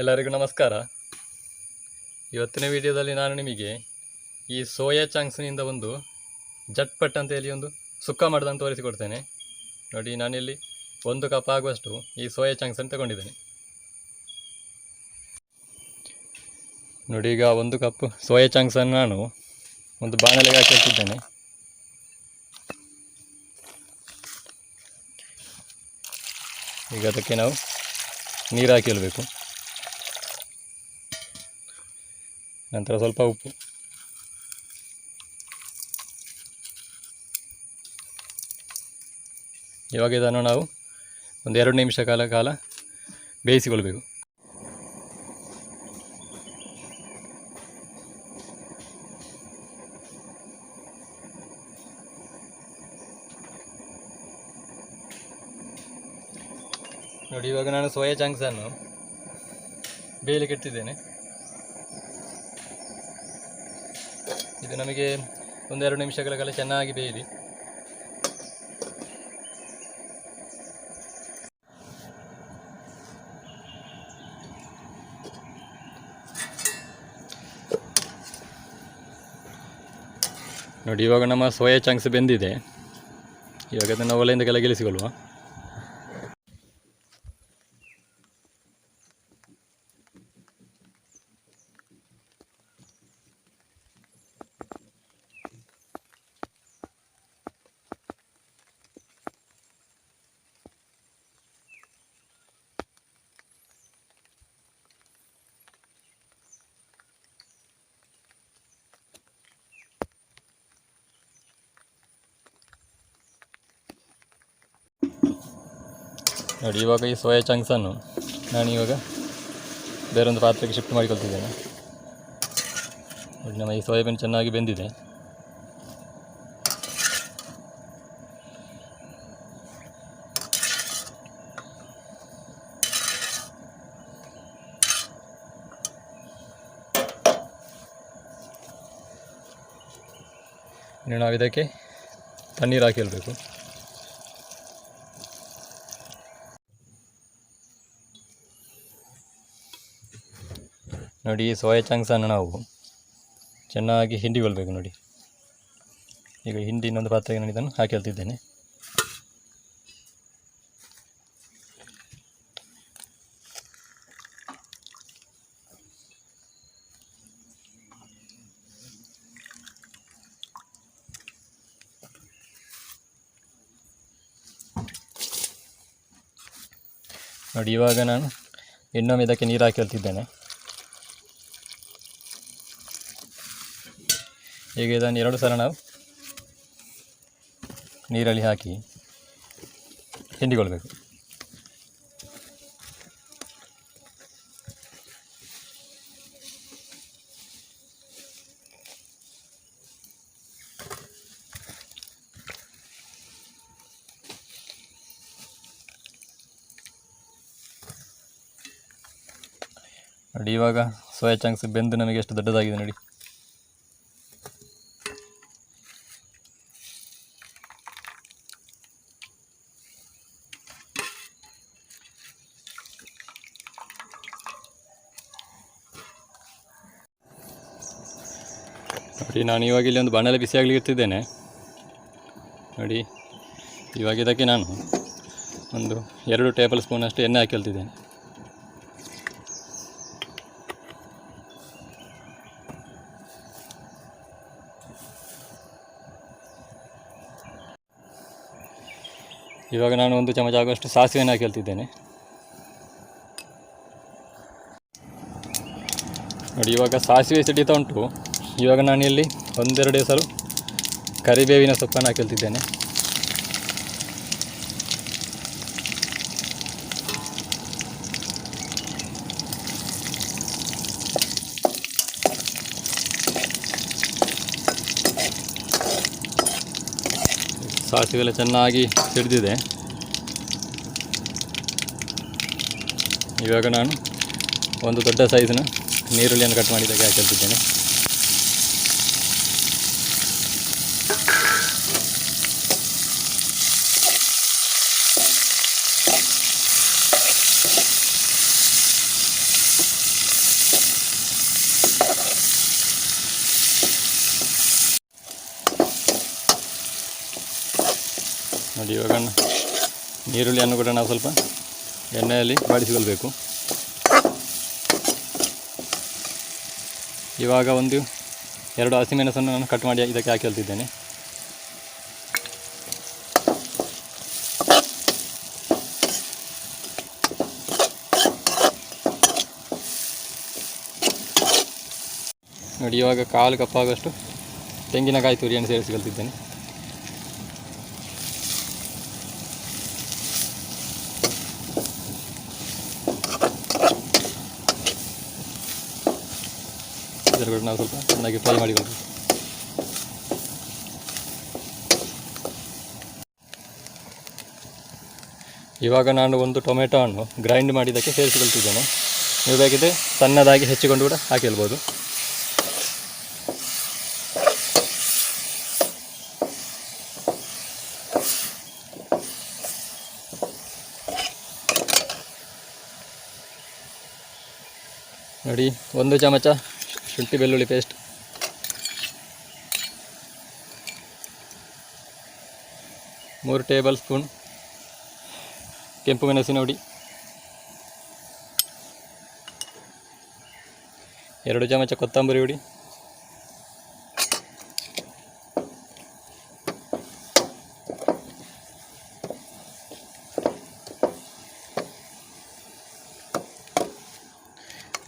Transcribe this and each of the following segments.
ಎಲ್ಲರಿಗೂ ನಮಸ್ಕಾರ. ಇವತ್ತಿನ ವಿಡಿಯೋದಲ್ಲಿ ನಾನು ನಿಮಗೆ ಈ ಸೋಯಾ ಚಾಂಗ್ಸ್ನಿಂದ ಒಂದು ಜಟ್ಪಟ್ ಅಂತ ಹೇಳಿ ಒಂದು ಸುಕ್ಕ ಮಾಡ್ದಂತ ತೋರಿಸಿಕೊಡ್ತೇನೆ. ನೋಡಿ, ನಾನಿಲ್ಲಿ ಒಂದು ಕಪ್ ಆಗುವಷ್ಟು ಈ ಸೋಯಾ ಚಾಂಗ್ಸನ್ನು ತಗೊಂಡಿದ್ದೇನೆ. ನೋಡಿ, ಈಗ ಒಂದು ಕಪ್ ಸೋಯಾ ಚಾಂಗ್ಸನ್ನು ನಾನು ಒಂದು ಬಾಣಲೆಗೆ ಹಾಕಿ ಇಟ್ಟಿದ್ದೇನೆ ಈಗ ಅದಕ್ಕೆ ನಾವು ನೀರು ಹಾಕಿ ನಂತರ ಸ್ವಲ್ಪ ಉಪ್ಪು. ಇವಾಗ ಇದನ್ನು ನಾವು ಒಂದು ಎರಡು ನಿಮಿಷ ಕಾಲ ಕಾಲ ಬೇಯಿಸಿಕೊಳ್ಬೇಕು. ನೋಡಿ, ಇವಾಗ ನಾನು ಸೋಯಾ ಚಾಂಕ್ಸನ್ನು ಬೇಯಲಿಕ್ಕೆ ಇಡ್ತಿದ್ದೇನೆ ಇದು ನಮಗೆ ಒಂದೆರಡು ನಿಮಿಷಗಳ ಕಾಲ ಚೆನ್ನಾಗಿ ಬೇಯಲಿ ನೋಡಿ, ಇವಾಗ ನಮ್ಮ ಸೋಯಾ ಚಂಕ್ಸ್ ಬೆಂದಿದೆ. ಇವಾಗ ಅದನ್ನು ಒಲೆಯಿಂದ ಕೆಳಗಿಳಿಸಿಕೊಳ್ಳುವ. ನೋಡಿ, ಇವಾಗ ಈ ಸೋಯಾ ಚಂಕ್ಸನ್ನು ನಾನು ಇವಾಗ ಬೇರೊಂದು ಪಾತ್ರೆಗೆ ಶಿಫ್ಟ್ ಮಾಡಿಕೊಳ್ತಿದ್ದೇನೆ. ನೋಡಿ, ನಮ್ಮ ಈ ಸೋಯಾಬೀನ್ ಚೆನ್ನಾಗಿ ಬೆಂದಿದೆ. ಇನ್ನು ನಾವು ಇದಕ್ಕೆ ತಣ್ಣೀರು ಹಾಕಿ ನೋಡಿ, ಸೋಯಾ ಚಂಕ್ಸನ್ನು ನಾವು ಚೆನ್ನಾಗಿ ಹಿಂಡಿಕೊಳ್ಬೇಕು ನೋಡಿ. ಈಗ ಹಿಂಡಿ ಇನ್ನೊಂದು ಪಾತ್ರೆಗೆ ನಾನು ಇದನ್ನು ಹಾಕಿ ಹೇಳ್ತಿದ್ದೇನೆ ನೋಡಿ, ಇವಾಗ ನಾನು ಇನ್ನೊಮ್ಮೆ ಇದಕ್ಕೆ ನೀರು ಹಾಕಿ ಹೇಳ್ತಿದ್ದೇನೆ ಈಗ ಇದನ್ನು ಎರಡು ಸಲ ನಾವು ನೀರಲ್ಲಿ ಹಾಕಿ ಹಿಂಡಿಕೊಳ್ಬೇಕು. ನೋಡಿ, ಇವಾಗ ಸೋಯಾ ಚಂಕ್ಸ್ ಬೆಂದು ನಮಗೆ ಎಷ್ಟು ದೊಡ್ಡದಾಗಿದೆ ನೋಡಿ. ನೋಡಿ, ನಾನು ಇವಾಗ ಇಲ್ಲಿ ಒಂದು ಬಾಣಲೆ ಬಿಸಿ ಆಗಲಿ ಇರ್ತಿದ್ದೇನೆ. ನೋಡಿ, ಇವಾಗ ಇದಕ್ಕೆ ನಾನು ಒಂದು ಎರಡು ಟೇಬಲ್ ಸ್ಪೂನಷ್ಟು ಎಣ್ಣೆ ಹಾಕಿ ಹೇಳ್ತಿದ್ದೇನೆ ಇವಾಗ ನಾನು ಒಂದು ಚಮಚ ಆಗುವಷ್ಟು ಸಾಸಿವೆಯನ್ನು ಹಾಕಿ ಹೇಳ್ತಿದ್ದೇನೆ ನೋಡಿ, ಇವಾಗ ಸಾಸಿವೆ ಸಿಡಿತಾ ಉಂಟು. ಇವಾಗ ನಾನು ಇಲ್ಲಿ ಒಂದೆರಡು ಸಲ ಕರಿಬೇವಿನ ಸೊಪ್ಪನ್ನು ಹಾಕಿಲ್ತಿದ್ದೇನೆ. ಸಾಸಿವೆಲ್ಲ ಚೆನ್ನಾಗಿ ಸಿಡಿದಿದೆ ಇವಾಗ ನಾನು ಒಂದು ದೊಡ್ಡ ಸೈಜ್ನ ನೀರುಳ್ಳಿಯನ್ನು ಕಟ್ ಮಾಡಿದ್ದಕ್ಕೆ ಹಾಕಿರ್ತಿದ್ದೇನೆ ನೋಡಿ ಇವಾಗ ನೀರುಳ್ಳಿಯನ್ನು ಕೂಡ ನಾವು ಸ್ವಲ್ಪ ಎಣ್ಣೆಯಲ್ಲಿ ಬಾಡಿಸಿಕೊಳ್ಬೇಕು. ಇವಾಗ ಒಂದು ಎರಡು ಹಸಿಮೆಣಸನ್ನು ನಾನು ಕಟ್ ಮಾಡಿ ಇದಕ್ಕೆ ಹಾಕಿ ಹೇಳ್ತಿದ್ದೇನೆ ನೋಡಿ ಇವಾಗ ಕಾಲು ಕಪ್ಪಾಗಷ್ಟು ತೆಂಗಿನಕಾಯಿ ತುರಿಯನ್ನು ಸೇರಿಸಿಕೊಳ್ತಿದ್ದೇನೆ. ಇದರ ಕೂಡ ನಾವು ಸ್ವಲ್ಪ ಚೆನ್ನಾಗಿ ಫ್ರೈ ಮಾಡಿಕೊಳ್ಬೇಕು ಇವಾಗ ನಾನು ಒಂದು ಟೊಮೆಟೊ ಹಣ್ಣು ಗ್ರೈಂಡ್ ಮಾಡಿದ್ದಕ್ಕೆ ಸೇರಿಸಿಕೊಳ್ತಿದ್ದೇನೆ. ನೀವು ಬೇಕಿದ್ರೆ ಸಣ್ಣದಾಗಿ ಹೆಚ್ಚಿಕೊಂಡು ಕೂಡ ಹಾಕಿಲ್ಬೋದು ನೋಡಿ, ಒಂದು ಚಮಚ ಶುಂಠಿ ಬೆಳ್ಳುಳ್ಳಿ ಪೇಸ್ಟ್ ಮೂರು ಟೇಬಲ್ ಸ್ಪೂನ್ ಕೆಂಪು ಮೆಣಸಿನ ಹುಡಿ ಎರಡು ಚಮಚ ಕೊತ್ತಂಬರಿ ಹುಡಿ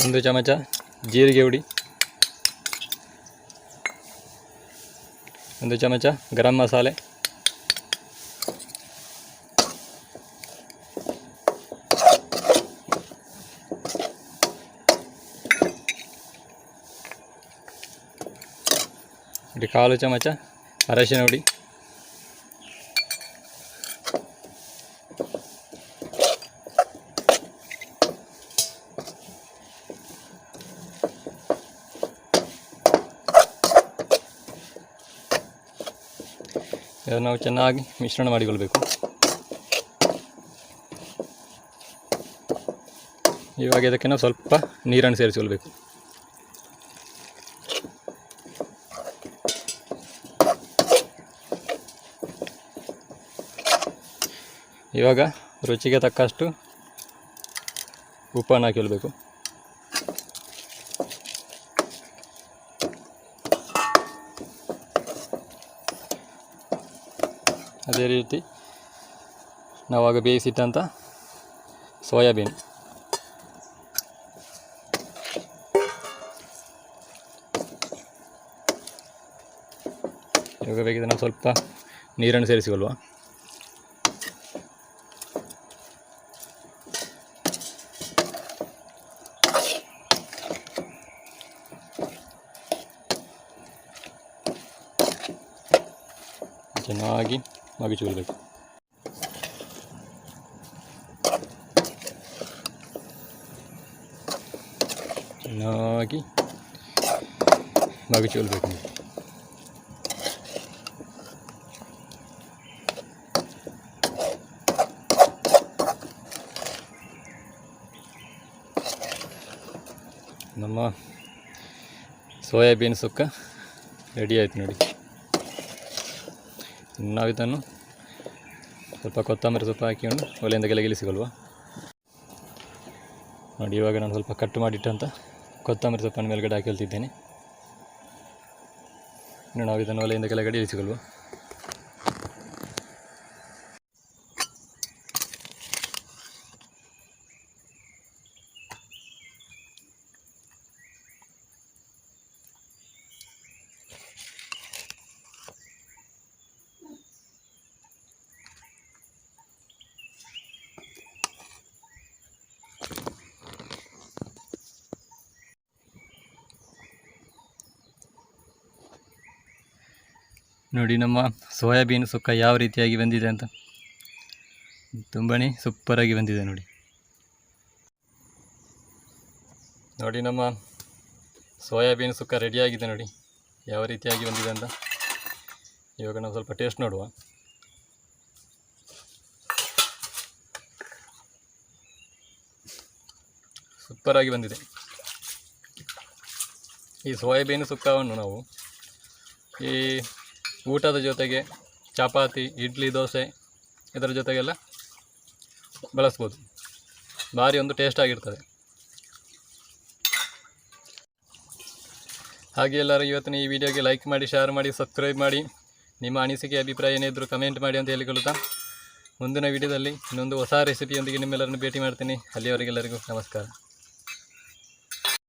ಒಂದು ಚಮಚ ಜೀರಿಗೆ ಹುಡಿ ಒಂದು ಚಮಚ ಗರಂ ಮಸಾಲೆ ಇದು ಕಾಲು ಚಮಚ ಅರಶಿನ ಹುಡಿ ನಾವು ಚೆನ್ನಾಗಿ ಮಿಶ್ರಣ ಮಾಡಿಕೊಳ್ಬೇಕು. ಇವಾಗ ಇದಕ್ಕೆ ನಾವು ಸ್ವಲ್ಪ ನೀರನ್ನು ಸೇರಿಸಿಕೊಳ್ಬೇಕು. ಇವಾಗ ರುಚಿಗೆ ತಕ್ಕಷ್ಟು ಉಪ್ಪನ್ನು ಹಾಕಿಕೊಳ್ಬೇಕು. ಅದೇ ರೀತಿ ನಾವಾಗ ಬೇಯಿಸಿಟ್ಟಂಥ ಸೋಯಾಬೀನ್. ಇವಾಗ ಬೇಕಿದ್ರೆ ನಾವು ಸ್ವಲ್ಪ ನೀರನ್ನು ಸೇರಿಸಿಕೊಳ್ಳುವ. ಚೆನ್ನಾಗಿ ಮಗಿಚಿಕೊಳ್ಬೇಕು ಚೆನ್ನಾಗಿ ಮಗಿಚಿಕೊಳ್ಬೇಕು ನಮ್ಮ ಸೋಯಾಬೀನ್ ಸುಕ್ಕ ರೆಡಿ ಆಯ್ತು ನೋಡಿ. ನಾವು ಇದನ್ನು ಸ್ವಲ್ಪ ಕೊತ್ತಂಬರಿ ಸೊಪ್ಪು ಹಾಕಿಕೊಂಡು ಒಲೆಯಿಂದ ಕೆಳಗಿಳಿಸಿಕೊಳ್ಳುವ ನೋಡಿ, ಇವಾಗ ನಾನು ಸ್ವಲ್ಪ ಕಟ್ ಮಾಡಿಟ್ಟಂತ ಕೊತ್ತಂಬರಿ ಸೊಪ್ಪನ್ನು ಮೇಲ್ಗಡೆ ಹಾಕಿಳ್ತಿದ್ದೇನೆ ಇನ್ನು ನಾವು ಇದನ್ನು ಒಲೆಯಿಂದ ಕೆಳಗಡೆ ಇಳಿಸಿಕೊಳ್ಳುವ. ನೋಡಿ ನಮ್ಮ ಸೋಯಾಬೀನ್ ಸುಕ್ಕ ಯಾವ ರೀತಿಯಾಗಿ ಬಂದಿದೆ ಅಂತ. ತುಂಬಾ ಸೂಪರಾಗಿ ಬಂದಿದೆ ನೋಡಿ. ನೋಡಿ ನಮ್ಮ ಸೋಯಾಬೀನ್ ಸುಕ್ಕ ರೆಡಿಯಾಗಿದೆ ನೋಡಿ. ಯಾವ ರೀತಿಯಾಗಿ ಬಂದಿದೆ ಅಂತ. ಇವಾಗ ನಾವು ಸ್ವಲ್ಪ ಟೇಸ್ಟ್ ನೋಡುವ. ಸೂಪರಾಗಿ ಬಂದಿದೆ. ಈ ಸೋಯಾಬೀನ್ ಸುಕ್ಕವನ್ನು ನಾವು ಈ ಊಟದ ಜೊತೆಗೆ ಚಪಾತಿ, ಇಡ್ಲಿ, ದೋಸೆ ಇದರ ಜೊತೆಗೆಲ್ಲ ಬಳಸ್ಬೋದು. ಭಾರಿ ಒಂದು ಟೇಸ್ಟ್ ಆಗಿರ್ತದೆ. ಹಾಗೆ ಎಲ್ಲರೂ ಇವತ್ತಿನ ಈ ವಿಡಿಯೋಗೆ ಲೈಕ್ ಮಾಡಿ ಶೇರ್ ಮಾಡಿ ಸಬ್ಸ್ಕ್ರೈಬ್ ಮಾಡಿ. ನಿಮ್ಮ ಅನಿಸಿಕೆ, ಅಭಿಪ್ರಾಯ ಏನೇ ಇದ್ದರೂ ಕಮೆಂಟ್ ಮಾಡಿ ಅಂತ ಹೇಳಿಕೊಳ್ಳುತ್ತಾ ಮುಂದಿನ ವಿಡಿಯೋದಲ್ಲಿ ಇನ್ನೊಂದು ಹೊಸ ರೆಸಿಪಿಯೊಂದಿಗೆ ನಿಮ್ಮೆಲ್ಲರನ್ನು ಭೇಟಿ ಮಾಡ್ತೀನಿ. ಅಲ್ಲಿಯವರೆಗೆಲ್ಲರಿಗೂ ನಮಸ್ಕಾರ.